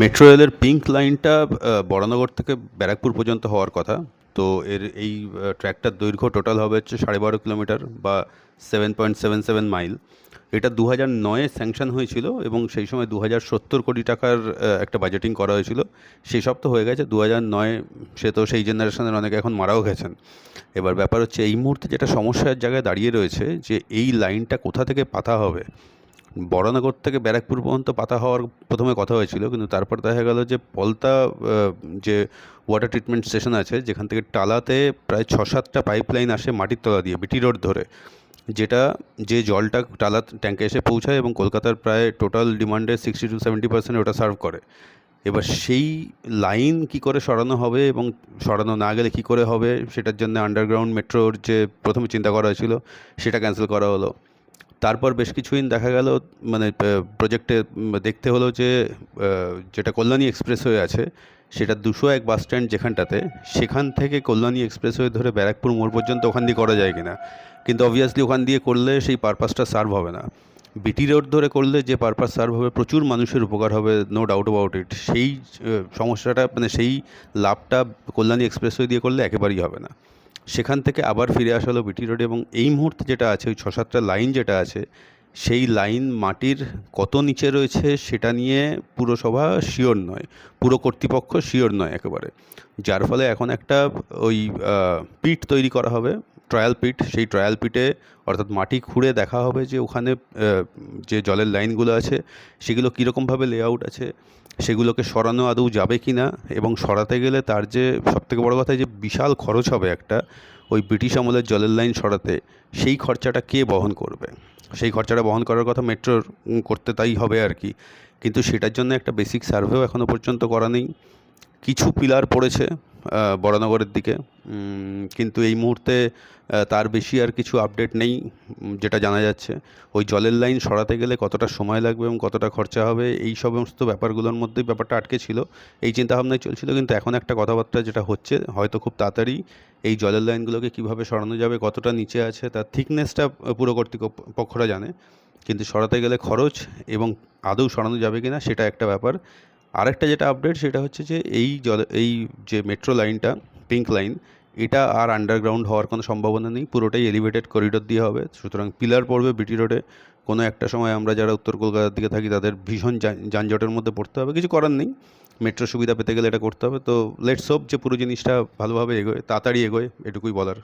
Metro রেলের pink লাইনটা বরানগর থেকে ব্যারাকপুর পর্যন্ত হওয়ার কথা। তো এর এই ট্র্যাকটার দৈর্ঘ্য টোটাল হবে হচ্ছে সাড়ে বারো কিলোমিটার বা seven point seven seven mile. এটা দু হাজার নয়ে স্যাংশন হয়েছিল এবং সেই সময় দু হাজার সত্তর কোটি টাকার একটা বাজেটিং করা হয়েছিল। সেই সব তো হয়ে গেছে দু হাজার নয় সে তো সেই জেনারেশনের অনেকে এখন মারাও গেছেন। এবার ব্যাপার হচ্ছে এই মুহূর্তে যেটা সমস্যার জায়গায় দাঁড়িয়ে রয়েছে যে এই লাইনটা কোথা থেকে পাতা হবে বরানগর থেকে ব্যারাকপুর পর্যন্ত পাতা হওয়ার প্রথমে কথা হয়েছিল, কিন্তু তারপর দেখা গেল যে পলতা যে ওয়াটার ট্রিটমেন্ট স্টেশন আছে, যেখান থেকে টালাতে প্রায় ছ সাতটা পাইপ লাইন আসে মাটির তলা দিয়ে বিটি রোড ধরে, যেটা যে জলটা টালা ট্যাঙ্কে এসে পৌঁছায় এবং কলকাতার প্রায় টোটাল ডিমান্ডের সিক্সটি টু সেভেন্টি পার্সেন্ট ওটা সার্ভ করে। এবার সেই লাইন কি করে সরানো হবে এবং সরানো না গেলে কি করে হবে, সেটার জন্য আন্ডারগ্রাউন্ড মেট্রোর যে প্রথমে চিন্তা করা হয়েছিল, সেটা ক্যান্সেল করা হলো। তারপর বেশ কিছুদিন দেখা গেল মানে প্রজেক্টে দেখতে হলো যে যেটা কল্যাণী এক্সপ্রেসওয়ে আছে, সেটা দুশো এক বাস স্ট্যান্ড যেখানটাতে, সেখান থেকে কল্যাণী এক্সপ্রেসওয়ে ধরে ব্যারাকপুর মোড় পর্যন্ত ওখান দিয়ে করা যায় কিনা। কিন্তু অবভিয়াসলি ওখান দিয়ে করলে সেই পারপাসটা সার্ভ হবে না। বিটি রোড ধরে করলে যে পারপাস সার্ভ হবে, প্রচুর মানুষের উপকার হবে নো ডাউট অ্যাবাউট ইট সেই সমস্যাটা মানে সেই লাভটা কল্যাণী এক্সপ্রেসওয়ে দিয়ে করলে একেবারেই হবে না। সেখান থেকে আবার ফিরে আসা হলো বিটি রোড এবং এই মুহূর্তে যেটা আছে, ওই ছ সাতটা লাইন যেটা আছে সেই লাইন মাটির কত নিচে রয়েছে সেটা নিয়ে পুরসভা শিওর নয়, পুরো কর্তৃপক্ষ শিওর নয় একেবারে। যার ফলে এখন একটা ওই পিট তৈরি করা হবে, ট্রায়াল পিট। সেই ট্রায়াল পিটে অর্থাৎ মাটি খুঁড়ে দেখা হবে যে ওখানে যে জলের লাইনগুলো আছে, সেগুলো কীরকমভাবে লেআউট আছে, সেগুলোকে সরানো আদৌ যাবে কি না এবং সরাতে গেলে তার যে সবথেকে বড় কথা যে বিশাল খরচ হবে একটা, ওই ব্রিটিশ আমলের জলের লাইন সরাতে, সেই খরচাটা কে বহন করবে? সেই খরচাটা বহন করার কথা মেট্রোর করতে তাই হবে আর কি। কিন্তু সেটার জন্য একটা বেসিক সার্ভেও এখনও পর্যন্ত করা নেই। কিছু পিলার পড়েছে। বরানগরের দিকে। কিন্তু এই মুহূর্তে তার বেশি আর কিছু আপডেট নেই যেটা জানা যাচ্ছে। ওই জলের লাইন সরাতে গেলে কতটা সময় লাগবে এবং কতটা খরচা হবে, এই সমস্ত ব্যাপারগুলোর মধ্যেই ব্যাপারটা আটকে ছিল। এই চিন্তাভাবনায় চলছিল, কিন্তু এখন একটা কথাবার্তা যেটা হচ্ছে, হয়তো খুব তাড়াতাড়ি এই জলের লাইনগুলোকে কীভাবে সরানো যাবে, কতটা নিচে আছে, তার থিকনেসটা পুরো কর্তৃপক্ষরা জানে। কিন্তু সরাতে গেলে খরচ এবং আদৌ সরানো যাবে কিনা, সেটা একটা ব্যাপার। আরেকটা যেটা আপডেট সেটা হচ্ছে যে এই জল, এই যে মেট্রো লাইনটা পিঙ্ক লাইন এটা আর আন্ডারগ্রাউন্ড হওয়ার কোনো সম্ভাবনা নেই। পুরোটাই এলিভেটেড করিডোর দিয়ে হবে। সুতরাং পিলার পড়বে বিটি রোডে কোনো একটা সময় আমরা যারা উত্তর কলকাতার দিকে থাকি, তাদের ভীষণ যানজটের মধ্যে পড়তে হবে। কিছু করার নেই। মেট্রো সুবিধা পেতে গেলে এটা করতে হবে। তো লেটস হোপ যে পুরো জিনিসটা ভালোভাবে এগোয়, তাড়াতাড়ি এগোয়, এটুকুই বলার।